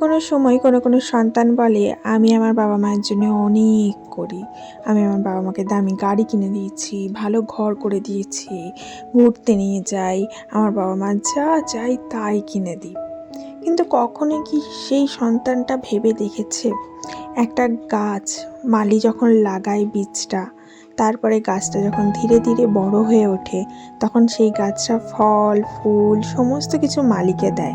কোনো সময় কোনো কোনো সন্তান বলে, আমি আমার বাবা মায়ের জন্য অনেক করি। আমি আমার বাবা মাকে দামি গাড়ি কিনে দিয়েছি, ভালো ঘর করে দিয়েছি, ঘুরতে নিয়ে যাই, আমার বাবা মা যা চাই তাই কিনে দিই। কিন্তু কখনো কি সেই সন্তানটা ভেবে দেখেছে? একটা গাছ, মালি যখন লাগায় বীজটা তারপরে গাছটা যখন ধীরে ধীরে বড় হয়ে ওঠে, তখন সেই গাছটা ফল, ফুল, সমস্ত কিছু মালিকে দেয়।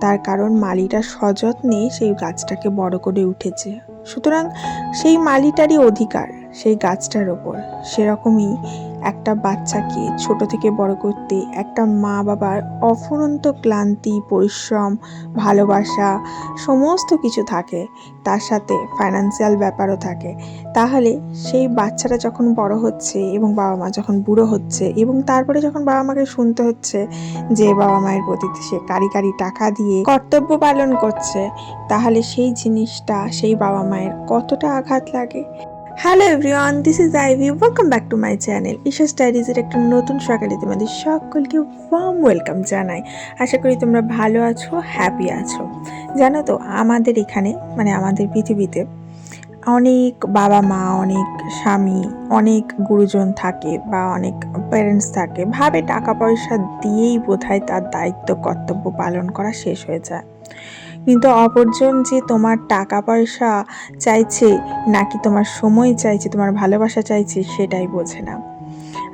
তার কারণ মালিটা সযত্নে সেই গাছটাকে বড় করে উঠেছে। সুতরাং সেই মালিটারই অধিকার, সেই গাছটার ওপর। সেরকমই একটা বাচ্চাকে, ছোট থেকে বড় করতে, একটা মা বাবার অফুরন্ত ক্লান্তি, পরিশ্রম, ভালোবাসা, সমস্ত কিছু থাকে। তার সাথে ফাইন্যান্সিয়াল ব্যাপারও থাকে। তাহলে সেই বাচ্চাটা যখন বড় হচ্ছে এবং বাবা মা যখন বুড়ো হচ্ছে এবং তারপরে যখন বাবা মাকে শুনতে হচ্ছে যে বাবা মায়ের প্রতি সে কারি কারি টাকা দিয়ে কর্তব্য পালন করছে, তাহলে সেই জিনিসটা সেই বাবা মায়ের কতটা আঘাত লাগে? Hello everyone this is Ivy welcome back to my channel Isha স্টাডিজের একটা নতুন সকালে তোমাদের সকলকে ওয়ার্ম ওয়েলকাম জানাই। আশা করি তোমরা ভালো আছো হ্যাপি আছো। জানো তো, আমাদের এখানে মানে আমাদের পৃথিবীতে অনেক বাবা মা, অনেক স্বামী, অনেক গুরুজন থাকে বা অনেক প্যারেন্টস থাকে। ভাবে টাকা পয়সা দিয়েই বোধহয় তার দায়িত্ব, কর্তব্য পালন করা শেষ হয়ে যায়। কিন্তু অপরজন যে তোমার টাকা পয়সা চাইছে নাকি তোমার সময় চাইছে, তোমার ভালোবাসা চাইছে, সেটাই বোঝে না।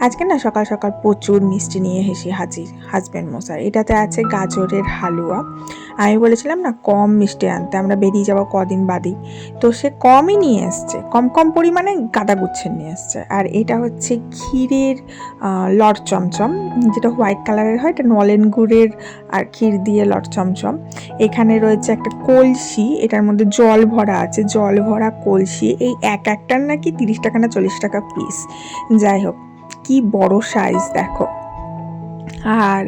আজকে না সকাল সকাল প্রচুর মিষ্টি নিয়ে হেসি হাজির হাজব্যান্ড মশাই। এটাতে আছে গাজরের হালুয়া। আমি বলেছিলাম না, কম মিষ্টি আনতে, আমরা বেরিয়ে যাব কদিন বাদেই। তো সে কমই নিয়ে এসছে, কম কম পরিমাণে গাঁদা গুচ্ছের নিয়ে এসছে। আর এটা হচ্ছে ক্ষীরের লট চমচম, যেটা হোয়াইট কালারের হয়, এটা নলেন গুড়ের আর ক্ষীর দিয়ে লট চমচম। এখানে রয়েছে একটা কলসি, এটার মধ্যে জল ভরা আছে, জল ভরা কলসি। এই এক একটার নাকি তিরিশ টাকা না চল্লিশ টাকা পিস যাই হোক কি বড় সাইজ দেখো। আর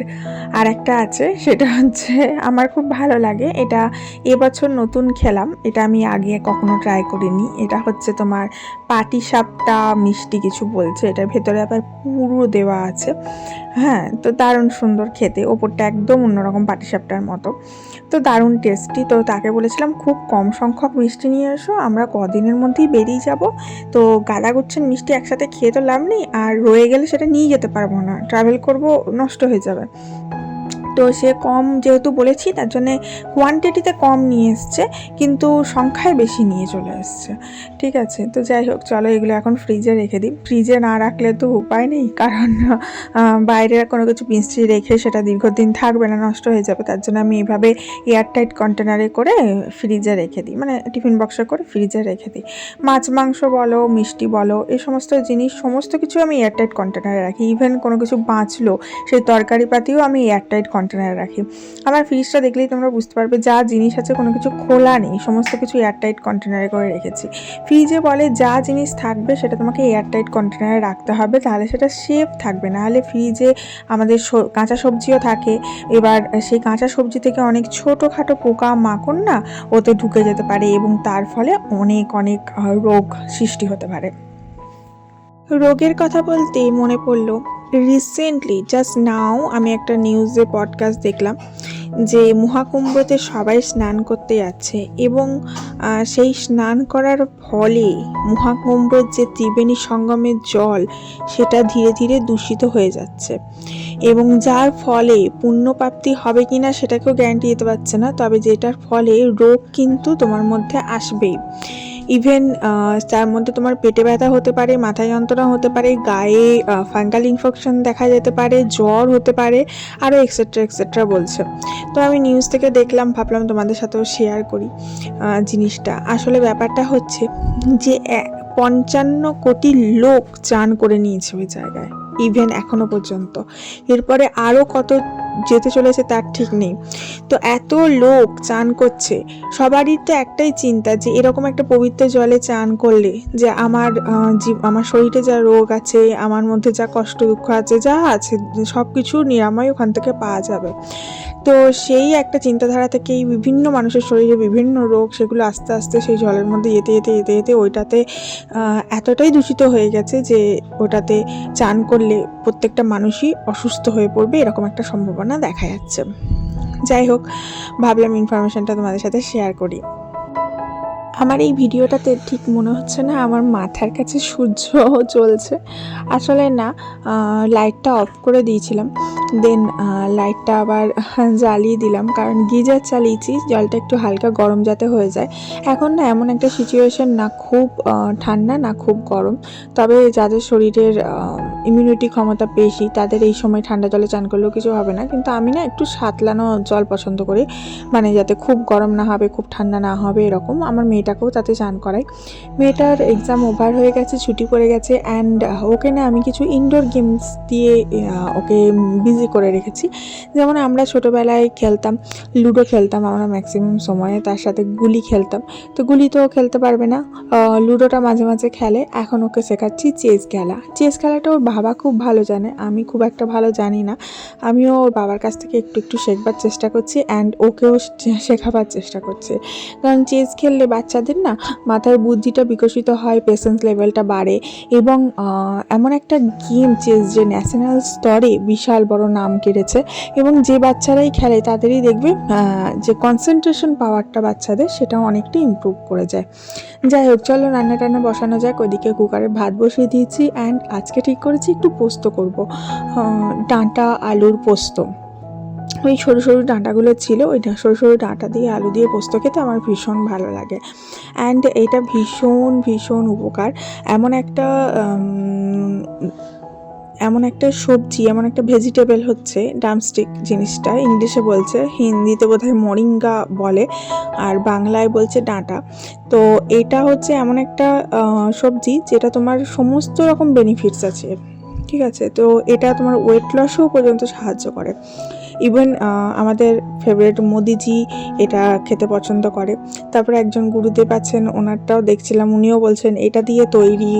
আর একটা আছে, সেটা হচ্ছে আমার খুব ভালো লাগে। এটা এবছর নতুন খেলাম, এটা আমি আগে কখনো ট্রাই করিনি। এটা হচ্ছে তোমার পাটি সাপটা মিষ্টি কিছু বলছে, এটার ভেতরে আবার পুরো দেওয়া আছে। হ্যাঁ তো দারুণ সুন্দর খেতে, ওপরটা একদম অন্যরকম পাটি সাপটার মতো। তো দারুণ টেস্টি তো তাকে বলেছিলাম, খুব কম সংখ্যক মিষ্টি নিয়ে এসো, আমরা কদিনের মধ্যেই বেরিয়ে যাব। তো গাদা গুচ্ছেন মিষ্টি একসাথে খেয়ে তো লাভ নেই, আর রয়ে গেলে সেটা নিয়ে যেতে পারব না। ট্রাভেল করব, নষ্ট হয়ে যাবে। তো সে কম যেহেতু বলেছি, তার জন্যে কোয়ান্টিটিতে কম নিয়ে এসছে, কিন্তু সংখ্যায় বেশি নিয়ে চলে এসছে। ঠিক আছে, তো যাই হোক, চলো এগুলো এখন ফ্রিজে রেখে দিই। ফ্রিজে না রাখলে তো উপায় নেই, কারণ বাইরে কোনো কিছু মিষ্টি রেখে সেটা দীর্ঘদিন থাকবে না, নষ্ট হয়ে যাবে, তার জন্য আমি এইভাবে এয়ারটাইট কন্টেনারে করে ফ্রিজে রেখে দিই মানে টিফিন বক্সে করে ফ্রিজে রেখে দিই। মাছ, মাংস বলো, মিষ্টি বলো এই সমস্ত জিনিস, সমস্ত কিছু আমি এয়ারটাইট কন্টেনারে রাখি। ইভেন কোনো কিছু বাঁচলো, সেই তরকারি পাতিও আমি এয়ারটাইট কন্টেনারে রাখি। আমার ফ্রিজটা দেখলেই তোমরা বুঝতে পারবে, যা জিনিস আছে কোনো কিছু খোলা নেই, সমস্ত কিছু এয়ারটাইট কন্টেনারে করে রেখেছি। ফ্রিজে বলে যা জিনিস থাকবে সেটা তোমাকে এয়ারটাইট কন্টেনারে রাখতে হবে, তাহলে সেটা সেফ থাকবে। নাহলে ফ্রিজে আমাদের কাঁচা সবজিও থাকে, এবার সেই কাঁচা সবজি থেকে অনেক ছোটোখাটো পোকা মাকড় না ওতে ঢুকে যেতে পারে এবং তার ফলে অনেক অনেক রোগ সৃষ্টি হতে পারে। রোগের কথা বলতেই মনে পড়ল রিসেন্টলি জাস্ট নাও আমি একটা নিউজে পডকাস্ট দেখলাম যে মহাকুম্ভতে সবাই স্নান করতে যাচ্ছে এবং সেই স্নান করার ফলে মহাকুম্ভর যে ত্রিবেণী সঙ্গমের জল, সেটা ধীরে ধীরে দূষিত হয়ে যাচ্ছে। এবং যার ফলে পুণ্যপ্রাপ্তি হবে কি না সেটাকেও গ্যারান্টি দিতে পারছে না, তবে যেটার ফলে রোগ কিন্তু তোমার মধ্যে আসবেই। ইভেন তার মধ্যে তোমার পেটে ব্যথা হতে পারে, মাথায় যন্ত্রণা হতে পারে, গায়ে ফাঙ্গাল ইনফেকশন দেখা যেতে পারে, জ্বর হতে পারে আরও এক্সেট্রা এক্সেট্রা বলছে। তো আমি নিউজ থেকে দেখলাম, ভাবলাম তোমাদের সাথেও শেয়ার করি জিনিসটা। আসলে ব্যাপারটা হচ্ছে যে পঞ্চান্ন কোটি লোক চান করে নিয়েছে ওই জায়গায়। ইভেন এখনও পর্যন্ত। এরপরে আরও কত যেতে চলেছে তার ঠিক নেই। তো এত লোক চান করছে। সবারই তো একটাই চিন্তা যে এরকম একটা পবিত্র জলে চান করলে যে আমার আমার শরীরে যা রোগ আছে, আমার মধ্যে যা কষ্ট দুঃখ আছে, যা আছে সব কিছু নিরাময় ওখান থেকে পাওয়া যাবে। তো সেই একটা চিন্তাধারা থেকেই বিভিন্ন মানুষের শরীরে বিভিন্ন রোগ সেগুলো আস্তে আস্তে সেই জলের মধ্যে যেতে যেতে যেতে যেতে ওইটাতে এতটাই দূষিত হয়ে গেছে যে ওটাতে চান করলে প্রত্যেকটা মানুষই অসুস্থ হয়ে পড়বে, এরকম একটা সম্ভাবনা দেখা যাচ্ছে। যাই হোক, ভাবলাম ইনফরমেশনটা তোমাদের সাথে শেয়ার করি। আমার এই ভিডিওটাতে ঠিক মনে হচ্ছে না, আমার মাথার কাছে সূর্য চলছে। আসলে না লাইটটা অফ করে দিয়েছিলাম দেন লাইটটা আবার জ্বালিয়ে দিলাম, কারণ গিজার চালিয়েছি, জলটা একটু হালকা গরম যাতে হয়ে যায়। এখন না, এমন একটা সিচুয়েশন না খুব ঠান্ডা, না খুব গরম, তবে যাদের শরীরের ইমিউনিটি ক্ষমতা বেশি, তাদের এই সময় ঠান্ডা জলে চান করলেও কিছু হবে না, কিন্তু আমি না একটু সাতলানো জল পছন্দ করি মানে যাতে খুব গরম না হবে, খুব ঠান্ডা না হবে, এরকম, আমার মেয়েটাকেও তাতে চান করাই। মেয়েটার এক্সাম ওভার হয়ে গেছে, ছুটি পড়ে গেছে অ্যান্ড ওকে না আমি কিছু ইনডোর গেমস দিয়ে ওকে বিজি করে রেখেছি। যেমন আমরা ছোটোবেলায় খেলতাম লুডো খেলতাম, আমরা ম্যাক্সিমাম সময়ে তার সাথে গুলি খেলতাম। তো গুলি তো খেলতে পারবে না। লুডোটা মাঝে মাঝে খেলে। এখন ওকে শেখাচ্ছি চেস খেলা। চেস খেলাটা ওর বাবা খুব ভালো জানে, আমি খুব একটা ভালো জানি না। আমিও ওর বাবার কাছ থেকে একটু একটু শেখবার চেষ্টা করছি অ্যান্ড ওকেও শেখাবার চেষ্টা করছে। কারণ চেস খেললে বাচ্চাদের না মাথার বুদ্ধিটা বিকশিত হয় পেশেন্স লেভেলটা বাড়ে এবং এমন একটা গেম চেস যে ন্যাশনাল স্তরে বিশাল বড় নাম কেড়েছে এবং যে বাচ্চারাই খেলে তাদেরই দেখবে যে কনসেন্ট্রেশন পাওয়ারটা বাচ্চাদের সেটা অনেকটা ইমপ্রুভ করে যায়। যাই হোক, চলো রান্না টান্না বসানো যাক ওদিকে কুকারে ভাত বসিয়ে দিয়েছি অ্যান্ড আজকে ঠিক করেছি একটু পোস্ত করব। ডাঁটা, আলুর পোস্ত। ওই সরু সরু ডাঁটাগুলো ছিল, ওই সরু সরু ডাঁটা দিয়ে আলু দিয়ে পোস্ত খেতে আমার ভীষণ ভালো লাগে। অ্যান্ড এটা ভীষণ ভীষণ উপকার। এমন একটা এমন একটা সবজি, এমন একটা ভেজিটেবল হচ্ছে ডামস্টিক জিনিসটা, ইংলিশে বলছে, হিন্দিতে বোধহয় মরিঙ্গা বলে, আর বাংলায় বলছে ডাঁটা। তো এটা হচ্ছে এমন একটা সবজি যেটা তোমার সমস্ত রকম বেনিফিটস আছে, ঠিক আছে? তো এটা তোমার ওয়েট লসও পর্যন্ত সাহায্য করে। ইভেন আমাদের ফেভারিট মোদিজি এটা খেতে পছন্দ করে। তারপরে একজন গুরুদেব আছেন, ওনারটাও দেখছিলাম, উনিও বলছেন, এটা দিয়ে তৈরি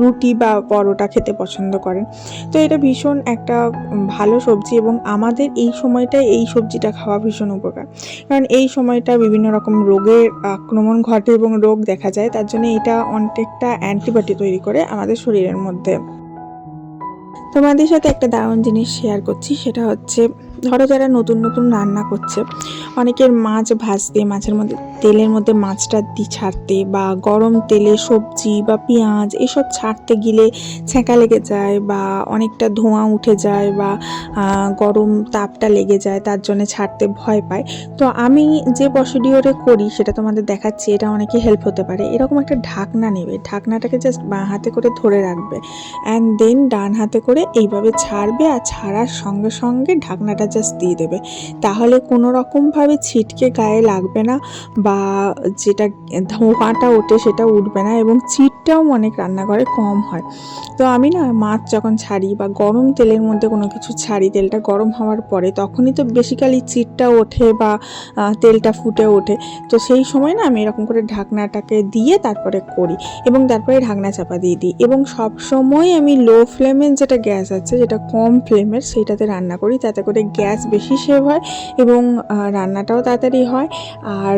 রুটি বা পরোটা খেতে পছন্দ করেন। তো এটা ভীষণ একটা ভালো সবজি এবং আমাদের এই সময়টায় এই সবজিটা খাওয়া ভীষণ উপকার। কারণ এই সময়টা বিভিন্ন রকম রোগের আক্রমণ ঘটে এবং রোগ দেখা যায়, তার জন্য এটা অনেকটা অ্যান্টিবায়োটিক তৈরি করে আমাদের শরীরের মধ্যে। তোমাদের সাথে একটা দারুণ জিনিস শেয়ার করছি সেটা হচ্ছে ধরো যারা নতুন নতুন রান্না করছে, অনেকের মাছ ভাজতে, মাছের মধ্যে, তেলের মধ্যে মাছটা দি ছাড়তে বা গরম তেলে সবজি বা পেঁয়াজ এসব ছাড়তে গেলে ছ্যাঁকা লেগে যায় বা অনেকটা ধোঁয়া উঠে যায় বা গরম তাপটা লেগে যায়, তার জন্য ছাড়তে ভয় পায়। তো আমি যে প্রসিডিওরে করি সেটা তোমাদের দেখাচ্ছি, এটা অনেকে হেল্প হতে পারে। এরকম একটা ঢাকনা নেবে, ঢাকনাটাকে জাস্ট বাঁ হাতে করে ধরে রাখবে। অ্যান্ড দেন ডান হাতে করে এইভাবে ছাড়বে আর ছাড়ার সঙ্গে সঙ্গে ঢাকনাটা জাস্ট দিয়ে দেবে। তাহলে কোনো রকমভাবে ছিটকে গায়ে লাগবে না বা যেটা ধোঁয়াটা ওঠে সেটা উঠবে না এবং চিটটাও অনেক রান্নাঘরে কম হয়। তো আমি না মাছ যখন ছাড়ি বা গরম তেলের মধ্যে কোনো কিছু ছাড়ি, তেলটা গরম হওয়ার পরে তখনই তো বেসিক্যালি চিটটা ওঠে বা তেলটা ফুটে ওঠে। তো সেই সময় না আমি এরকম করে ঢাকনাটাকে দিয়ে তারপরে করি এবং তারপরে ঢাকনা চাপা দিয়ে দিই এবং সব সময় আমি লো ফ্লেমের যেটা গ্যাস আছে, যেটা কম ফ্লেমের সেইটাতে রান্না করি। তাতে করে গ্যাস বেশি সেভ হয় এবং রান্নাটাও তাড়াতাড়ি হয়। আর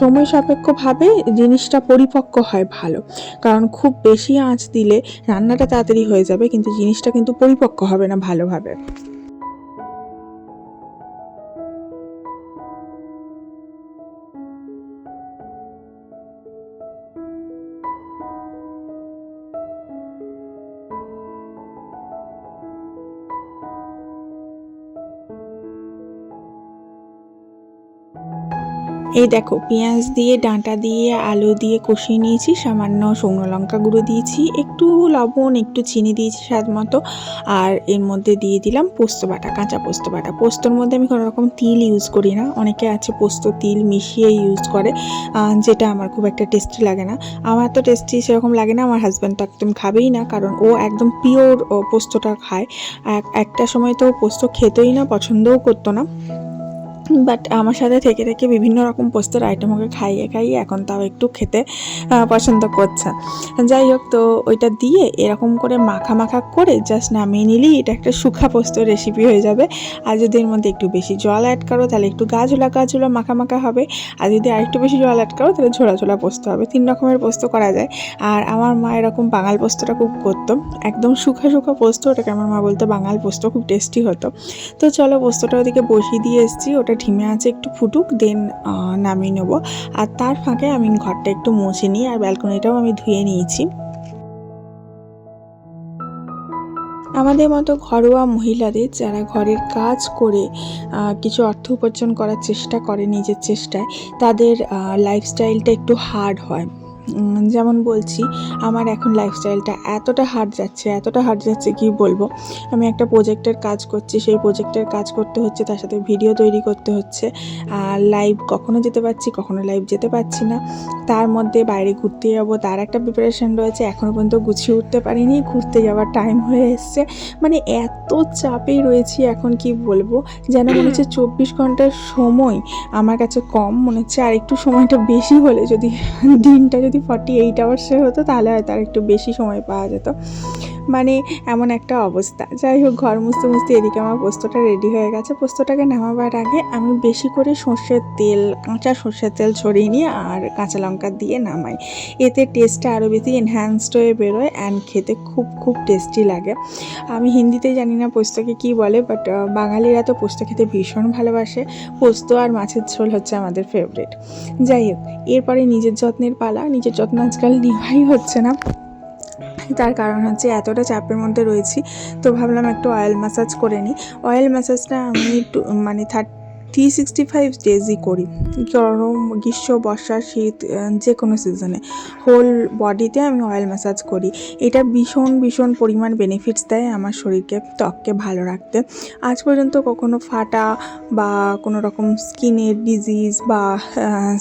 সময় সাপেক্ষভাবে জিনিসটা পরিপক্ক হয় ভালো। কারণ খুব বেশি আঁচ দিলে রান্নাটা তাড়াতাড়ি হয়ে যাবে, কিন্তু জিনিসটা কিন্তু পরিপক্ক হবে না ভালোভাবে। এই দেখো, পেঁয়াজ দিয়ে, ডাঁটা দিয়ে, আলু দিয়ে কষিয়ে নিয়েছি, সামান্য শুকনো লঙ্কা গুঁড়ো দিয়েছি, একটু লবণ, একটু চিনি দিয়েছি স্বাদ মতো, আর এর মধ্যে দিয়ে দিলাম পোস্ত বাটা, কাঁচা পোস্ত বাটা। পোস্তর মধ্যে আমি কোনো রকম তিল ইউজ করি না, অনেকে আছে পোস্ত তিল মিশিয়ে ইউজ করে যেটা আমার খুব একটা টেস্টি লাগে না। আমার তো টেস্টি সেরকম লাগে না, আমার হাজব্যান্ড তো একদম খাবেই না, কারণ ও একদম পিওর পোস্তটা খায়। এক- একটা সময় তো পোস্ত খেতেই না, পছন্দও করতো না। বাট আমার সাথে থেকে থেকে বিভিন্ন রকম পোস্তর আইটেম ওকে খাইয়ে খাইয়ে এখন তাও একটু খেতে পছন্দ করছে। যাই হোক, তো ওইটা দিয়ে এরকম করে মাখা মাখা করে জাস্ট নামিয়ে নিলেই এটা একটা শুখা পোস্ত রেসিপি হয়ে যাবে। আর যদি এর মধ্যে একটু বেশি জল অ্যাড করো, তাহলে একটু গাছলা গাছলা মাখা মাখা হবে। আর যদি আরেকটু বেশি জল অ্যাড করো, তাহলে ঝোলা ঝোলা পোস্ত হবে। তিন রকমের পোস্ত করা যায়। আর আমার মা এরকম বাঙাল পোস্তটা খুব করতো। একদম শুখা শুখা পোস্ত, ওটাকে আমার মা বলতো বাঙাল পোস্ত খুব টেস্টি হতো। তো চলো পোস্তটা ওদিকে বসিয়ে দিয়ে এসেছি। ওটা ঢিমে আছে, একটু ফুটুক দেন নামিয়ে নেব। আর তার ফাঁকে আমি ঘরটা একটু মুছে নিই, আর ব্যালকনিটাও আমি ধুয়ে নিয়েছি। আমাদের মতো ঘরোয়া মহিলাদের যারা ঘরের কাজ করে কিছু অর্থ উপার্জন করার চেষ্টা করে নিজের চেষ্টায়, তাদের লাইফস্টাইলটা একটু হার্ড হয়। যেমন বলছি, আমার এখন লাইফস্টাইলটা এতটা হার্ড যাচ্ছে, এতটা হার্ড যাচ্ছে কি বলব? আমি একটা প্রোজেক্টের কাজ করছি, সেই প্রোজেক্টের কাজ করতে হচ্ছে, তার সাথে ভিডিও তৈরি করতে হচ্ছে। আর লাইভ কখনো যেতে পারছি, কখনো লাইভ যেতে পারছি না। তার মধ্যে বাইরে ঘুরতে যাব, তার একটা প্রিপারেশন রয়েছে এখনও পর্যন্ত গুছিয়ে উঠতে পারিনি, ঘুরতে যাওয়ার টাইম হয়ে এসছে। মানে এত চাপেই রয়েছি এখন কি বলব? যেন মনে হচ্ছে চব্বিশ ঘণ্টার সময় আমার কাছে কম মনে হচ্ছে, আর একটু সময়টা বেশি হলে যদি দিনটা যদি ফর্টি এইট আওয়ার্সের হতো তাহলে হয়তো আর একটু বেশি সময় পাওয়া যেত। মানে এমন একটা অবস্থা। যাই হোক, ঘর মুছতে মুছতে এদিকে আমার পোস্তটা রেডি হয়ে গেছে। পোস্তটাকে নামাবার আগে আমি বেশি করে সর্ষের তেল, কাঁচা সর্ষের তেল ছড়িয়ে নিয়ে আর কাঁচা লঙ্কা দিয়ে নামাই। এতে টেস্টটা আরও বেশি এনহ্যান্সড হয়ে বেরোয় অ্যান্ড খেতে খুব খুব টেস্টি লাগে। আমি হিন্দিতে জানি না পোস্তকে কী বলে বাট বাঙালিরা তো পোস্ত খেতে ভীষণ ভালোবাসে। পোস্ত আর মাছের ঝোল হচ্ছে আমাদের ফেভারিট যাই হোক, এরপরে নিজের যত্নের পালা। নিজের যত্ন আজকাল নেওয়াই হচ্ছে না। তার কারণ হচ্ছে এতটা চাপের মধ্যে রয়েছি, তো ভাবলাম একটু অয়েল ম্যাসাজ করে নিই। অয়েল ম্যাসাজটা আমি মানে থার্টি সিক্সটি ফাইভ ডেজই করি। গরম, গ্রীষ্ম, বর্ষা, শীত যে কোনো সিজনে হোল বডিতে আমি অয়েল ম্যাসাজ করি। এটা ভীষণ ভীষণ পরিমাণ বেনিফিটস দেয় আমার শরীরকে, ত্বককে ভালো রাখতে। আজ পর্যন্ত কখনো ফাটা বা কোনো রকম স্কিনের ডিজিজ বা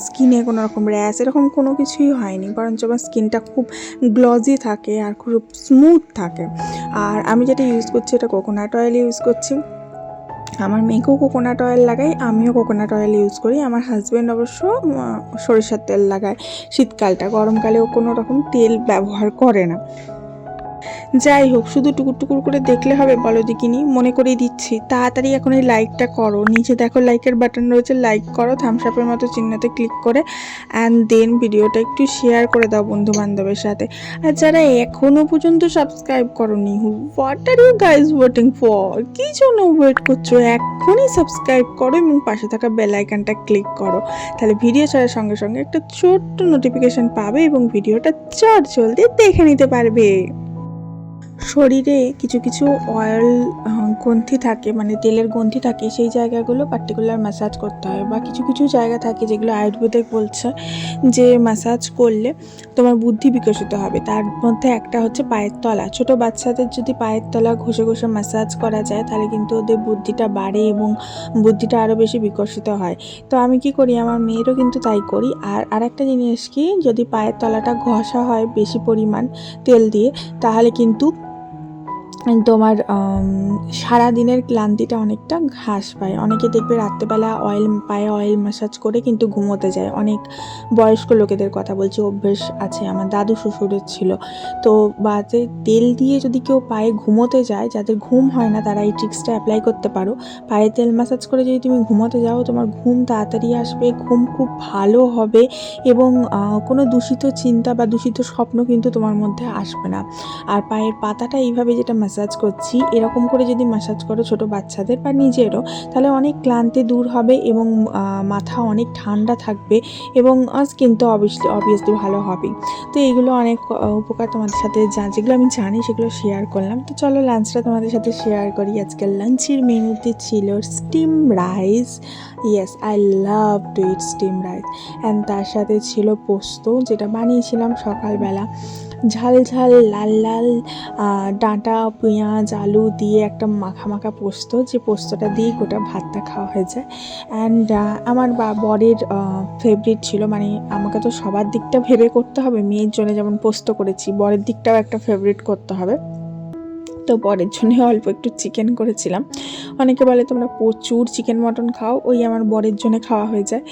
স্কিনে কোনো রকম র্যাশ এরকম কোনো কিছুই হয়নি। বরঞ্চ আমার স্কিনটা খুব গ্লজি থাকে আর খুব স্মুথ থাকে। আর আমি যেটা ইউজ করছি, এটা কোকোনাট অয়েল ইউজ করছি। আমার মেয়েকেও কোকোনাট অয়েল লাগাই, আমিও কোকোনাট অয়েল ইউজ করি। আমার হাজব্যান্ড অবশ্য সরিষার তেল লাগায়। শীতকালটা, গরমকালেও কোনো রকম তেল ব্যবহার করে না। যাই হোক, শুধু টুকুর টুকুর করে দেখলে হবে বলো দেখিনি। মনে করেই দিচ্ছি, তাড়াতাড়ি এখন এই লাইকটা করো। নিচে দেখো লাইকের বাটন রয়েছে লাইক করো থামসাপের মতো চিহ্নতে ক্লিক করে অ্যান্ড দেন ভিডিওটা একটু শেয়ার করে দাও বন্ধু বান্ধবের সাথে। আর যারা এখনও পর্যন্ত সাবস্ক্রাইব করনি what are you guys waiting for কী জন্য ওয়েট করছ? এখনই সাবস্ক্রাইব করো এবং পাশে থাকা বেল আইকনটা ক্লিক করো। তাহলে ভিডিও ছাড়ার সঙ্গে সঙ্গে একটা ছোট্ট নোটিফিকেশন পাবে এবং ভিডিওটা চট জলদি দেখে নিতে পারবে। শরীরে কিছু কিছু অয়েল গ্রন্থি থাকে মানে তেলের গ্রন্থি থাকে, সেই জায়গাগুলো পার্টিকুলার ম্যাসাজ করতে হয় বা কিছু কিছু জায়গা থাকে যেগুলো আয়ুর্বেদিক বলছে যে ম্যাসাজ করলে তোমার বুদ্ধি বিকশিত হবে। তার মধ্যে একটা হচ্ছে পায়ের তলা। ছোট বাচ্চাদের যদি পায়ের তলা ঘষে ঘষে ম্যাসাজ করা যায়, তাহলে কিন্তু ওদের বুদ্ধিটা বাড়ে এবং বুদ্ধিটা আরও বেশি বিকশিত হয়। তো আমি কি করি? আমার মেয়েরও কিন্তু তাই করি। আর আরেকটা জিনিস কি? যদি পায়ের তলাটা ঘষা হয় বেশি পরিমাণ তেল দিয়ে, তাহলে কিন্তু তোমার সারা দিনের ক্লান্তিটা অনেকটা ঘাস পায়। অনেকে দেখবে রাত্রেবেলা অয়েল পায়ে অয়েল ম্যাসাজ করে কিন্তু ঘুমোতে যায়। অনেক বয়স্ক লোকেদের কথা বলছি, অভ্যেস আছে। আমার দাদু শ্বশুরের ছিল। তো বাতে তেল দিয়ে যদি কেউ পায়ে ঘুমোতে যায়, যাদের ঘুম হয় না, তারা এই ট্রিক্সটা অ্যাপ্লাই করতে পারো। পায়ে তেল ম্যাসাজ করে যদি তুমি ঘুমোতে যাও, তোমার ঘুম তাড়াতাড়ি আসবে, ঘুম খুব ভালো হবে এবং কোনো দূষিত চিন্তা বা দূষিত স্বপ্ন কিন্তু তোমার মধ্যে আসবে না। আর পায়ের পাতাটা এইভাবে যেটা ম্যাসাজ করছি, এরকম করে যদি ম্যাসাজ করো ছোট বাচ্চাদের বা নিজেরও, তাহলে অনেক ক্লান্তি দূর হবে এবং মাথা অনেক ঠান্ডা থাকবে এবং স্কিন তো অবভিয়াসলি অবভিয়াসলি ভালো হবে। তো এইগুলো অনেক উপকার তোমাদের সাথে যা যেগুলো আমি জানি সেগুলো শেয়ার করলাম। তো চলো লাঞ্চটা তোমাদের সাথে শেয়ার করি। আজকের লাঞ্চের মেনুতে ছিল steam rice yes I love to eat steam rice and তার সাথে ছিল পোস্ত, যেটা বানিয়েছিলাম সকালবেলা। ঝাল ঝাল, লাল লাল ডাঁটা, পেঁয়াজ, আলু দিয়ে একটা মাখা মাখা পোস্ত, যে পোস্তটা দিয়ে গোটা ভাতটা খাওয়া হয়ে যায়। অ্যান্ড আমার বা, বরের ফেভারিট ছিল মানে আমাকে তো সবার দিকটা ভেবে করতে হবে। মেয়ের জন্য যেমন পোস্ত করেছি, বরের দিকটাও একটা ফেভারিট করতে হবে। তো পরের জন্য অল্প একটু চিকেন করেছিলাম। অনেকে বলে, তোমরা প্রচুর চিকেন মটন খাও, ওই আমার বরের জন্য খাওয়া হয়ে যায়।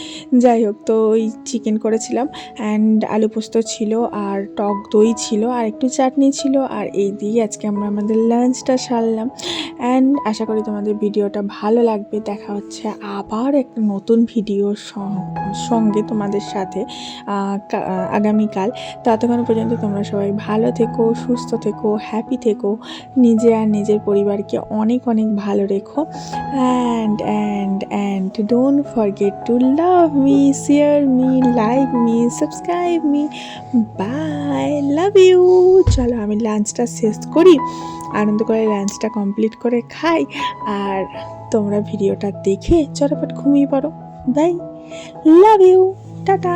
যাই হোক, তো ওই চিকেন করেছিলাম অ্যান্ড আলু পোস্ত ছিল আর টক দই ছিল আর একটু চাটনি ছিল আর এই দিয়ে আজকে আমরা আমাদের লাঞ্চটা সারলাম। অ্যান্ড আশা করি তোমাদের ভিডিওটা ভালো লাগবে। দেখা হচ্ছে আবার একটা নতুন ভিডিওর সঙ্গে তোমাদের সাথে আগামীকাল। ততক্ষণ পর্যন্ত তোমরা সবাই ভালো থেকো, সুস্থ থেকো হ্যাপি থেকো। নিজে আর নিজের পরিবারকে অনেক অনেক ভালো রেখো। And and and don't forget to love me share me like me subscribe me bye love you চলো আমি লাঞ্চটা শেষ করি। আনন্দ করে লাঞ্চটা কমপ্লিট করে খাই। আর তোমরা ভিডিওটা দেখে চটপট ঘুমিয়ে পড়ো। By love you tata